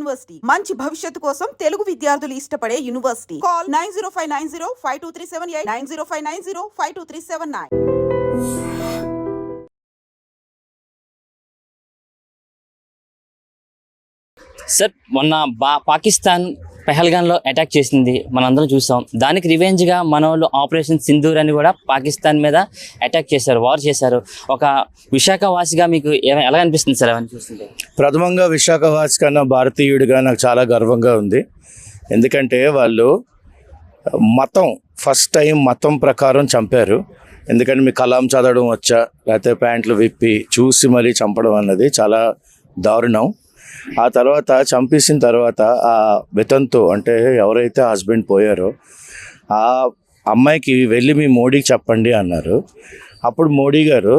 University. మంచి భవిష్యత్తు కోసం తెలుగు విద్యార్థులు ఇష్టపడే university. Call nine zero five nine zero five two three seven eight nine zero five nine zero five two three seven nine. Sir మొన్న బా Pakistan పెహల్గాన్లో attack చేసింది మనందరం చూసాం. దానికి రివెంజ్గా మన వాళ్ళు ఆపరేషన్ సింధూర్ అని కూడా పాకిస్తాన్ మీద అటాక్ చేశారు వార్ చేశారు. ఒక విశాఖ వాసిగా మీకు ఏ- ఎలా అనిపిస్తుంది సార్ అవన్నీ చూస్తుంటే? ప్రథమంగా విశాఖవాసి కన్నా భారతీయుడిగా నాకు చాలా గర్వంగా ఉంది. ఎందుకంటే వాళ్ళు మతం ఫస్ట్ టైం మతం ప్రకారం చంపారు. ఎందుకంటే మీ కలాం చదవడం వచ్చా లేకపోతే ప్యాంట్లు విప్పి చూసి మరీ చంపడం అన్నది చాలా దారుణం. ఆ తర్వాత చంపేసిన తర్వాత ఆ వితంతు అంటే ఎవరైతే హస్బెండ్ పోయారో ఆ అమ్మాయికి వెళ్ళి మీ మోడీకి చెప్పండి అన్నారు. అప్పుడు మోడీ గారు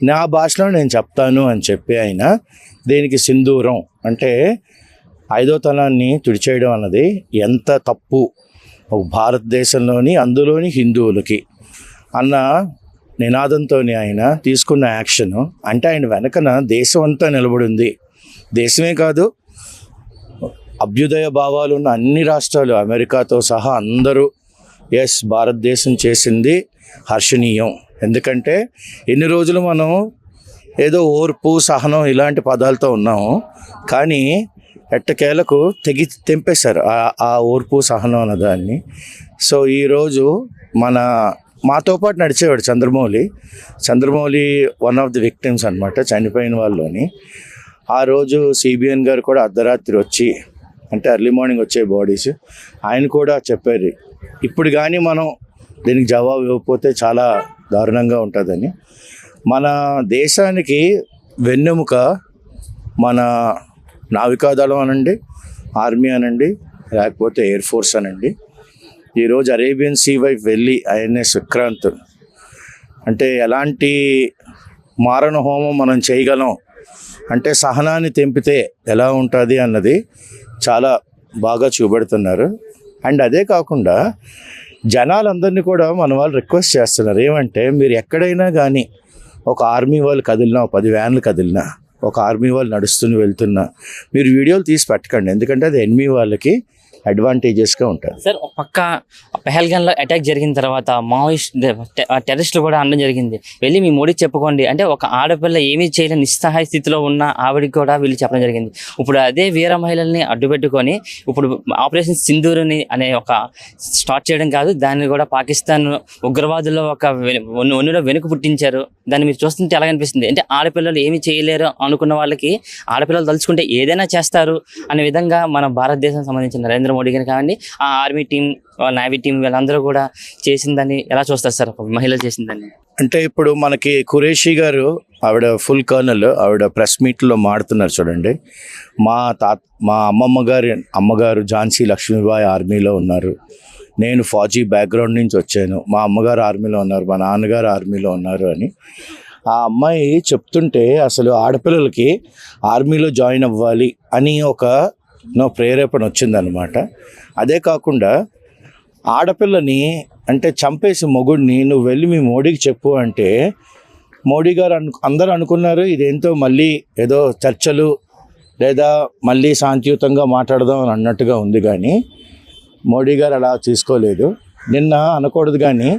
నా భాషలో నేను చెప్తాను అని చెప్పి ఆయన దీనికి సింధూరం అంటే ఐదో తనాన్ని తుడిచేయడం అన్నది ఎంత తప్పు. ఒక భారతదేశంలోని అందులోని హిందువులకి అన్న నినాదంతో ఆయన తీసుకున్న యాక్షన్ అంటే ఆయన వెనకన దేశం అంతా నిలబడింది దేశమే కాదు అభ్యుదయ భావాలు ఉన్న అన్ని రాష్ట్రాలు అమెరికాతో సహా అందరూ ఎస్ భారతదేశం చేసింది హర్షణీయం. ఎందుకంటే ఎన్ని రోజులు మనం ఏదో ఓర్పు సహనం ఇలాంటి పదాలతో ఉన్నాము. కానీ ఎట్టకేలకు తెగి తెంపేశారు ఆ- ఆ ఓర్పు సహనం అన్న దాన్ని. సో ఈరోజు మన మాతో పాటు నడిచేవాడు Chandramouli. Chandramouli one of the victims అనమాట చనిపోయిన వాళ్ళని. ఆ రోజు సిబిఎన్ గారు కూడా అర్ధరాత్రి వచ్చి అంటే ఎర్లీ మార్నింగ్ వచ్చే బాడీస్ ఆయన కూడా చెప్పారు ఇప్పుడు కానీ మనం దీనికి జవాబు ఇవ్వకపోతే చాలా దారుణంగా ఉంటుందని. మన దేశానికి వెన్నెముక మన నావికాదళం అనండి ఆర్మీ అనండి లేకపోతే ఎయిర్ ఫోర్స్ అనండి. ఈరోజు అరేబియన్ సీ వైపు వెళ్ళి ఐఎన్ఎస్ విక్రాంత్ అంటే ఎలాంటి మారణ హోమం మనం చేయగలం అంటే సహనాన్ని తెంపితే ఎలా ఉంటుంది అన్నది చాలా బాగా చూపెడుతున్నారు. అండ్ అదే కాకుండా జనాలందరినీ కూడా మన వాళ్ళు రిక్వెస్ట్ చేస్తున్నారు. ఏమంటే మీరు ఎక్కడైనా కానీ ఒక ఆర్మీ వాళ్ళు కదిలినా ఒక పది వ్యాన్లు కదిలినా ఒక ఆర్మీ వాళ్ళు నడుస్తూనే వెళ్తున్నా మీరు వీడియోలు తీసి పెట్టకండి. ఎందుకంటే అది ఎనిమి వాళ్ళకి అడ్వాంటేజెస్గా ఉంటుంది సార్ ఒక పక్క పెహల్గాన్లో అటాక్ జరిగిన తర్వాత మావోయిస్ట్ టెర్రరిస్టులు కూడా అనడం జరిగింది. వెళ్ళి మీ మోడీ చెప్పుకోండి. అంటే ఒక ఆడపిల్ల ఏమీ చేయలేని నిస్సహాయ స్థితిలో ఉన్న ఆవిడకి కూడా వీళ్ళు చెప్పడం జరిగింది. ఇప్పుడు అదే వీర మహిళల్ని అడ్డుపెట్టుకొని ఇప్పుడు ఆపరేషన్ సింధూరుని అనే ఒక స్టార్ట్ చేయడం కాదు దాన్ని కూడా పాకిస్తాన్ ఉగ్రవాదుల్లో ఒక ఒన్నులో వెనుక పుట్టించారు. దాన్ని మీరు చూస్తుంటే ఎలా అనిపిస్తుంది? అంటే ఆడపిల్లలు ఏమి చేయలేరు అనుకున్న వాళ్ళకి ఆడపిల్లలు తలుచుకుంటే ఏదైనా చేస్తారు అనే విధంగా మన భారతదేశం సంబంధించిన నరేంద్ర మోడీ గారు కావండి ఆ ఆర్మీ టీం నేవీ టీం వీళ్ళందరూ కూడా చేసిందని ఎలా చూస్తారు సార్ ఒక మహిళలు చేసిందని? అంటే ఇప్పుడు మనకి ఖురేషి గారు ఆవిడ ఫుల్ కర్నల్ ఆవిడ ప్రెస్ మీట్లో మాడుతున్నారు చూడండి. మా తాత మా అమ్మమ్మ గారి అమ్మగారు ఝాన్సీ లక్ష్మీబాయి ఆర్మీలో ఉన్నారు. నేను ఫౌజీ బ్యాక్గ్రౌండ్ నుంచి వచ్చాను. మా అమ్మగారు ఆర్మీలో ఉన్నారు మా నాన్నగారు ఆర్మీలో ఉన్నారు అని. ఆ అమ్మాయి చెప్తుంటే అసలు ఆడపిల్లలకి ఆర్మీలో జాయిన్ అవ్వాలి అని ఒక నో ప్రేరేపణ వచ్చిందనమాట అదే కాకుండా ఆడపిల్లని అంటే చంపేసి మొగుడిని నువ్వు వెళ్ళి మీ మోడీకి చెప్పు అంటే మోడీ గారు అను అందరూ అనుకున్నారు ఇదేంతో మళ్ళీ ఏదో చర్చలు లేదా మళ్ళీ శాంతియుతంగా మాట్లాడదాం అని అన్నట్టుగా ఉంది కానీ మోడీ గారు అలా తీసుకోలేదు. నిన్న అనకూడదు కానీ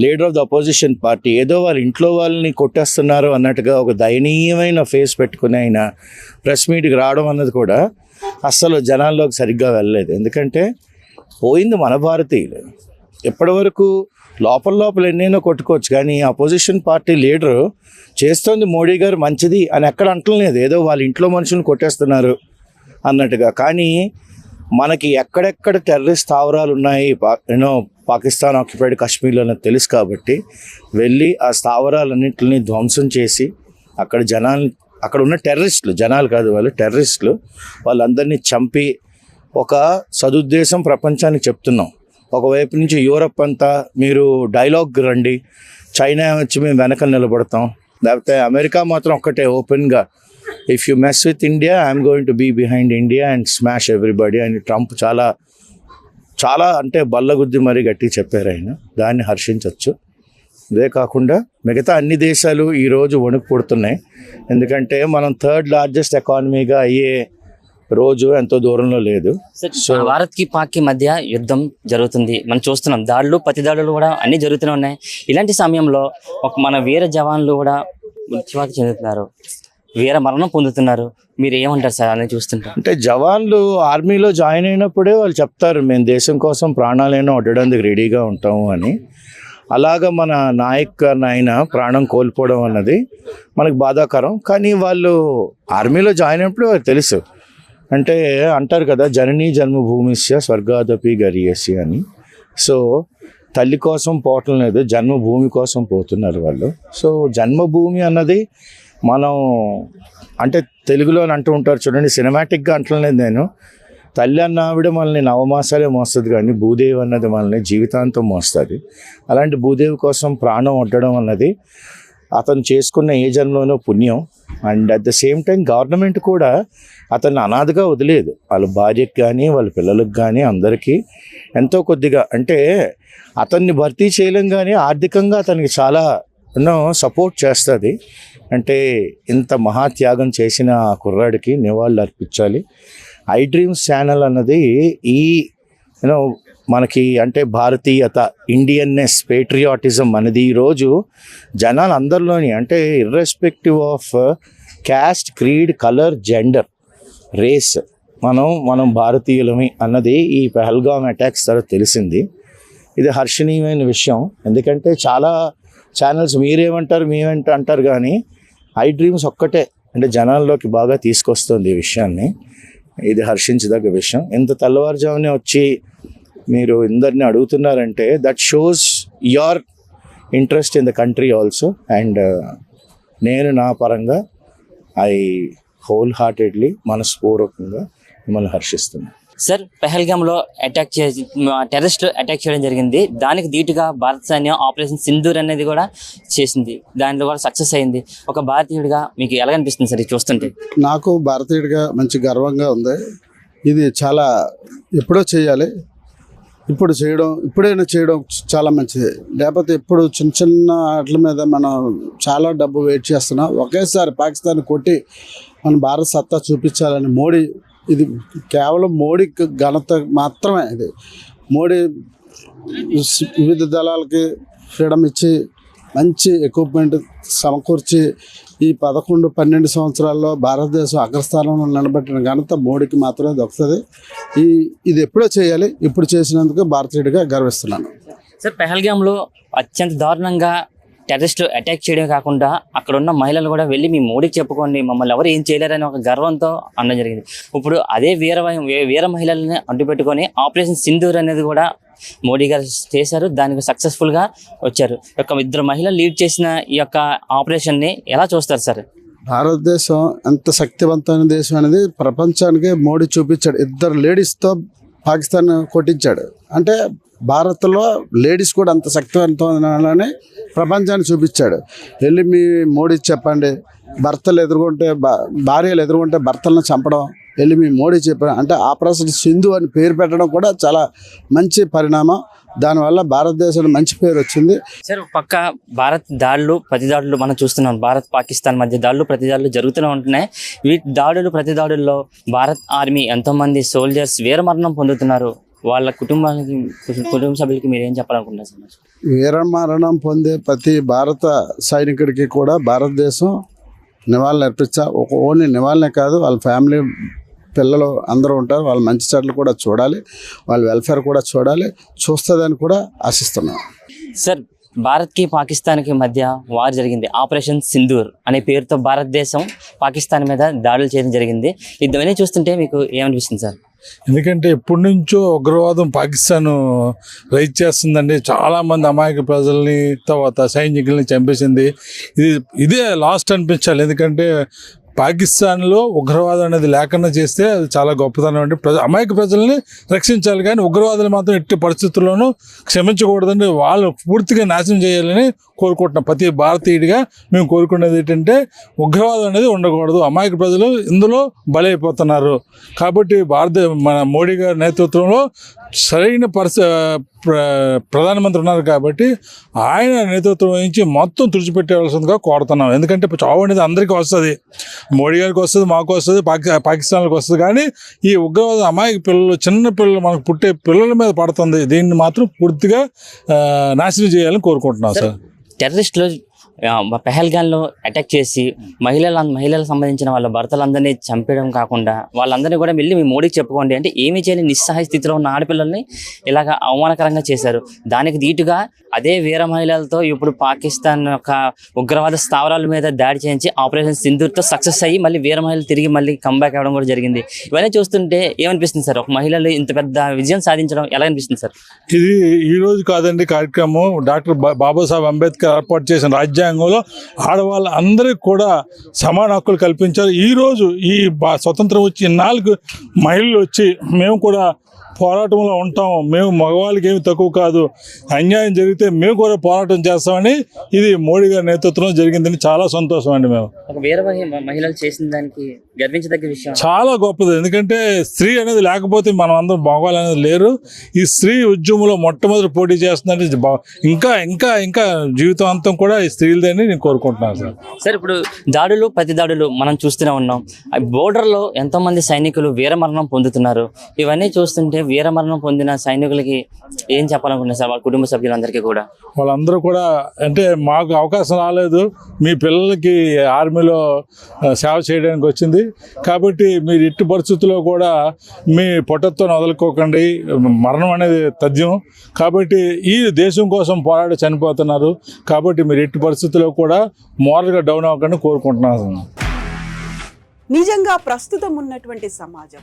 leader of the opposition party ఏదో వాళ్ళ ఇంట్లో వాళ్ళని కొట్టేస్తున్నారు అన్నట్టుగా ఒక దయనీయమైన ఫేస్ పెట్టుకుని ఆయన ప్రెస్ మీట్కి రావడం అన్నది కూడా అస్సలు జనాల్లోకి సరిగ్గా వెళ్ళలేదు. ఎందుకంటే పోయింది మన భారతీయులు ఎప్పటివరకు లోపల లోపల ఎన్నైనా కొట్టుకోవచ్చు కానీ అపోజిషన్ పార్టీ లీడరు చేస్తోంది మోడీ గారు మంచిది అని ఎక్కడ అంటలేదు. ఏదో వాళ్ళ ఇంట్లో మనుషులను కొట్టేస్తున్నారు అన్నట్టుగా. కానీ మనకి ఎక్కడెక్కడ టెర్రరిస్ట్ స్థావరాలు ఉన్నాయి పా యూనో పాకిస్తాన్ ఆక్యుపైడ్ కాశ్మీర్లో నాకు తెలుసు కాబట్టి వెళ్ళి ఆ స్థావరాలన్నింటిని ధ్వంసం చేసి అక్కడ జనాల్ని అక్కడ ఉన్న టెర్రరిస్టులు జనాలు కాదు వాళ్ళు టెర్రరిస్టులు వాళ్ళందరినీ చంపి ఒక సదుద్దేశం ప్రపంచానికి చెప్తున్నాం. ఒకవైపు నుంచి యూరప్ అంతా మీరు డైలాగ్ రండి చైనా వచ్చి మేము వెనక నిలబడతాం. లేకపోతే అమెరికా మాత్రం ఒక్కటే ఓపెన్గా if you mess with India I'm going to be behind India and smash everybody అని ట్రంప్ చాలా చాలా అంటే బల్లగుద్ది మరీ గట్టి చెప్పారు ఆయన. దాన్ని హర్షించవచ్చు ఇదే కాకుండా మిగతా అన్ని దేశాలు ఈరోజు వణుకు పుడుతున్నాయి. ఎందుకంటే మనం థర్డ్ లార్జెస్ట్ ఎకానమీగా అయ్యే రోజు ఎంతో దూరంలో లేదు. సో- భారత్కి పాక్కి మధ్య యుద్ధం జరుగుతుంది. మనం చూస్తున్నాం దాడులు ప్రతి దాడులు కూడా అన్ని జరుగుతూనే ఉన్నాయి. ఇలాంటి సమయంలో ఒక మన వీర జవాన్లు కూడా మృత్యువాత చెందుతున్నారు. వీర మరణం పొందుతున్నారు. మీరు ఏమంటారు సార్? అని చూస్తుంటారు అంటే జవాన్లు ఆర్మీలో జాయిన్ అయినప్పుడే వాళ్ళు చెప్తారు మేము దేశం కోసం ప్రాణాలైనా వడ్డడానికి రెడీగా ఉంటాము అని. అలాగా మన నాయక్ నాయన ప్రాణం కోల్పోవడం అన్నది మనకు బాధాకరం. కానీ వాళ్ళు ఆర్మీలో జాయిన్ అయినప్పుడు తెలుసు. అంటే అంటారు కదా జననీ జన్మభూమిస్య స్వర్గాదపి గరియసి అని. సో తల్లి కోసం పోవటం లేదు జన్మభూమి కోసం పోతున్నారు వాళ్ళు. సో జన్మభూమి అన్నది మనం అంటే తెలుగులో అని అంటూ ఉంటారు చూడండి సినిమాటిక్గా అంటలేదు నేను. తల్లి అన్న ఆవిడ మనల్ని నవమాసాలే మోస్తుంది కానీ భూదేవి అన్నది మనల్ని జీవితాంతం మోస్తుంది. అలాంటి భూదేవి కోసం ప్రాణం ఉండడం అన్నది అతను చేసుకున్న ఏ జన్మలోనో పుణ్యం. And at the same time government కూడా అతన్ని అనాథగా వదిలేదు. వాళ్ళ భార్యకు కానీ వాళ్ళ పిల్లలకు కానీ అందరికీ ఎంతో కొద్దిగా అంటే అతన్ని భర్తీ చేయలేం కానీ ఆర్థికంగా అతనికి చాలా ఎన్నో సపోర్ట్ చేస్తుంది. అంటే ఇంత మహాత్యాగం చేసిన ఆ కుర్రాడికి నివాళులు అర్పించాలి ఐ డ్రీమ్స్ ఛానల్ అన్నది ఈ యూనో మనకి అంటే భారతీయత ఇండియన్నెస్ పేట్రియాటిజం అనేది ఈరోజు జనాలు అందరిలోని అంటే irrespective of caste creed colour gender race మనం మనం భారతీయులమి అన్నది ఈ పెహల్గామ్ అటాక్స్ తర్వాత తెలిసింది. ఇది హర్షణీయమైన విషయం. ఎందుకంటే చాలా ఛానల్స్ మీరేమంటారు మేమేంట అంటారు కానీ ఐ డ్రీమ్స్ ఒక్కటే అంటే జనాల్లోకి బాగా తీసుకొస్తుంది ఈ విషయాన్ని. ఇది హర్షించదగ్గ విషయం. ఇంత తెల్లవారుజామునే వచ్చి మీరు ఇందరిని అడుగుతున్నారంటే that shows your interest in the country also and నేను నా పరంగా ఐ హోల్ హార్టెడ్లీ మనస్పూర్వకంగా మిమ్మల్ని హర్షిస్తున్నాను సార్ పెహల్గామ్లో అటాక్ చేసి టెర్రరిస్ట్ అటాక్ చేయడం జరిగింది. దానికి ధీటుగా భారత సైన్యం ఆపరేషన్ సింధూర్ అనేది కూడా చేసింది. దానిలో కూడా సక్సెస్ అయింది. ఒక భారతీయుడిగా మీకు ఎలా అనిపిస్తుంది సార్ ఇది చూస్తుంటే? నాకు భారతీయుడిగా మంచి గర్వంగా ఉంది. ఇది చాలా ఎప్పుడో చేయాలి. ఇప్పుడు చేయడం ఇప్పుడైనా చేయడం చాలా మంచిది. లేకపోతే ఇప్పుడు చిన్న చిన్న వాటి మీద మనం చాలా డబ్బు వెయిట్ చేస్తున్నాం. ఒకేసారి పాకిస్తాన్ కొట్టి మన భారత సత్తా చూపించాలని మోడీ ఇది కేవలం మోడీ ఘనత మాత్రమే ఇది. మోడీ వివిధ దళాలకి ఫ్రీడమ్ ఇచ్చి మంచి ఎక్విప్మెంట్ సమకూర్చి ఈ పదకొండు పన్నెండు సంవత్సరాల్లో భారతదేశం అగ్రస్థానంలో నిలబెట్టిన ఘనత మోడీకి మాత్రమే దొరుకుతుంది ఈ ఇది ఎప్పుడో చేయాలి ఇప్పుడు చేసినందుకు భారతీయుడిగా గర్విస్తున్నాను. సార్ పెహల్గామ్లో అత్యంత దారుణంగా టెర్రరిస్ట్ అటాక్ చేయడమే కాకుండా అక్కడ ఉన్న మహిళలు కూడా వెళ్ళి మీ మోడీకి చెప్పుకోండి మమ్మల్ని ఎవరు ఏం చేయలేరని ఒక గర్వంతో అనడం జరిగింది. ఇప్పుడు అదే వీర వీర మహిళల్ని అడ్డుపెట్టుకొని ఆపరేషన్ సింధూర్ అనేది కూడా మోడీ గారు చేశారు. దానికి సక్సెస్ఫుల్గా వచ్చారు. యొక్క ఇద్దరు మహిళలు లీడ్ చేసిన ఈ యొక్క ఆపరేషన్ని ఎలా చూస్తారు సార్? భారతదేశం ఎంత శక్తివంతమైన దేశం అనేది ప్రపంచానికి మోడీ చూపించాడు. ఇద్దరు లేడీస్తో పాకిస్తాన్ కొట్టించాడు. అంటే భారత్లో లేడీస్ కూడా అంత శక్తివంతమని ప్రపంచాన్ని చూపించాడు. వెళ్ళి మీ మోడీ చెప్పండి. భర్తలు ఎదుర్కొంటే భార్యలు ఎదుర్కొంటే భర్తలను చంపడం వెళ్ళి మీ మోడీ చెప్పాడు అంటే ఆపరేషన్ సింధు అని పేరు పెట్టడం కూడా చాలా మంచి పరిణామం. దానివల్ల భారతదేశానికి మంచి పేరు వచ్చింది. సార్ పక్క భారత్ దాడులు ప్రతి దాడులు మనం చూస్తున్నాం. భారత్ పాకిస్తాన్ మధ్య దాడులు ప్రతి దాడులు జరుగుతూనే ఉంటున్నాయి. వీటి దాడులు ప్రతి దాడుల్లో భారత్ ఆర్మీ ఎంతో మంది సోల్జర్స్ వీరమరణం పొందుతున్నారు. వాళ్ళ కుటుంబానికి కుటుంబ సభ్యులకి మీరు ఏం చెప్పాలనుకుంటున్నారు సార్? వీరమరణం పొందే ప్రతి భారత సైనికుడికి కూడా భారతదేశం నివాళులు అర్పించా ఒక ఓన్లీ నివాళనే కాదు వాళ్ళ ఫ్యామిలీ పిల్లలు అందరూ ఉంటారు వాళ్ళ మంచి చెడ్లు కూడా చూడాలి వాళ్ళ వెల్ఫేర్ కూడా చూడాలి చూస్తుందని కూడా ఆశిస్తున్నాం సార్ భారత్కి పాకిస్తాన్కి మధ్య వార్ జరిగింది ఆపరేషన్ సింధూర్ అనే పేరుతో భారతదేశం పాకిస్తాన్ మీద దాడులు చేయడం జరిగింది. ఇవన్నీ చూస్తుంటే మీకు ఏమనిపిస్తుంది సార్? ఎందుకంటే ఎప్పటి నుంచో ఉగ్రవాదం పాకిస్తాన్ రైజ్ చేస్తుందండి. చాలా మంది అమాయక ప్రజల్ని తర్వాత సైనికుల్ని చంపేసింది. ఇది ఇదే లాస్ట్ అనిపించాలి. ఎందుకంటే పాకిస్తాన్లో ఉగ్రవాదం అనేది లేకుండా చేస్తే అది చాలా గొప్పతనం అండి. ప్రజ అమాయక ప్రజల్ని రక్షించాలి కానీ ఉగ్రవాదులు మాత్రం ఎట్టి పరిస్థితుల్లోనూ క్షమించకూడదండి. వాళ్ళు పూర్తిగా నాశనం చేయాలని కోరుకుంటున్నాం ప్రతి భారతీయుడిగా మేము కోరుకునేది ఏంటంటే ఉగ్రవాదం అనేది ఉండకూడదు. అమాయక ప్రజలు ఇందులో బలైపోతున్నారు. కాబట్టి భారత మన మోడీ గారి నేతృత్వంలో సరైన పరిస్థితి ప్రధానమంత్రి ఉన్నారు కాబట్టి ఆయన నేతృత్వం వహించి మొత్తం తుడిచిపెట్టవలసిందిగా కోరుతున్నాం. ఎందుకంటే చావు అనేది అందరికీ వస్తుంది. మోడీ గారికి వస్తుంది మాకు వస్తుంది పాకి పాకిస్తాన్కి వస్తుంది. కానీ ఈ ఉగ్రవాద అమాయక పిల్లలు చిన్న పిల్లలు మనకు పుట్టే పిల్లల మీద పడుతుంది. దీన్ని మాత్రం పూర్తిగా నాశనం చేయాలని కోరుకుంటున్నాం సార్ టెర్రరిస్టులు పెహల్గాన్లో అటాక్ చేసి మహిళల మహిళలకు సంబంధించిన వాళ్ళ భర్తలందరినీ చంపేయడం కాకుండా వాళ్ళందరినీ కూడా వెళ్ళి మీ మోడీకి చెప్పుకోండి అంటే ఏమీ చేయని నిస్సహాయ స్థితిలో ఉన్న ఆడపిల్లల్ని ఇలాగ అవమానకరంగా చేశారు. దానికి దీటుగా అదే వీర మహిళలతో ఇప్పుడు పాకిస్తాన్ యొక్క ఉగ్రవాద స్థావరాల మీద దాడి చేయించి ఆపరేషన్ సింధూర్తో సక్సెస్ అయ్యి మళ్ళీ వీర మహిళలు తిరిగి మళ్ళీ కంబ్యాక్ అవ్వడం కూడా జరిగింది. ఇవన్నీ చూస్తుంటే ఏమనిపిస్తుంది సార్? ఒక మహిళలు ఇంత పెద్ద విజయం సాధించడం ఎలా అనిపిస్తుంది సార్? ఇది ఈ రోజు కాదండి కార్యక్రమం. డాక్టర్ బాబాసాహెబ్ అంబేద్కర్ ఏర్పాటు చేసిన రాజ్యాంగంలో ఆడవాళ్ళ అందరికీ కూడా సమాన హక్కులు కల్పించారు. ఈరోజు ఈ బా- స్వతంత్రం వచ్చి నాలుగు మహిళలు వచ్చి మేము కూడా పోరాటంలో ఉంటాం. మేము మగవాళ్ళకి ఏమి తక్కువ కాదు. అన్యాయం జరిగితే మేము కూడా పోరాటం చేస్తామని ఇది మోడీ గారి నేతృత్వంలో జరిగిందని చాలా సంతోషం అండి మేము. వీర మహిళలు చేసిన దానికి గర్వించదగ్గ విషయం. చాలా గొప్పది. ఎందుకంటే స్త్రీ అనేది లేకపోతే మనం అందరం మగవాళ్ళు అనేది లేరు. ఈ స్త్రీ ఉద్యమంలో మొట్టమొదటి పోటీ చేస్తుందంటే ఇంకా ఇంకా ఇంకా జీవితాంతం కూడా ఈ స్త్రీలదని నేను కోరుకుంటున్నాను సార్. సార్ ఇప్పుడు దాడులు ప్రతి దాడులు మనం చూస్తూనే ఉన్నాం. బోర్డర్లో ఎంతో మంది సైనికులు వీరమరణం పొందుతున్నారు. ఇవన్నీ చూస్తుంటే వీరమరణం పొందిన సైనికులకి ఏం చెప్పాలనుకుంటున్నారు సార్? వాళ్ళ కుటుంబ సభ్యులందరికీ కూడా. వాళ్ళందరూ కూడా అంటే మాకు అవకాశం రాలేదు. మీ పిల్లలకి ఆర్మీలో సేవ చేయడానికి వచ్చింది. కాబట్టి మీరు ఇట్టి పరిస్థితుల్లో కూడా మీ పొట్టతో వదులుకోకండి. మరణం అనేది తథ్యం. కాబట్టి ఈ దేశం కోసం పోరాడి చనిపోతున్నారు. కాబట్టి మీరు ఎట్టి పరిస్థితుల్లో కూడా మోరల్గా డౌన్ అవ్వకుండా కోరుకుంటున్నాను. నిజంగా ప్రస్తుతం ఉన్నటువంటి సమాజం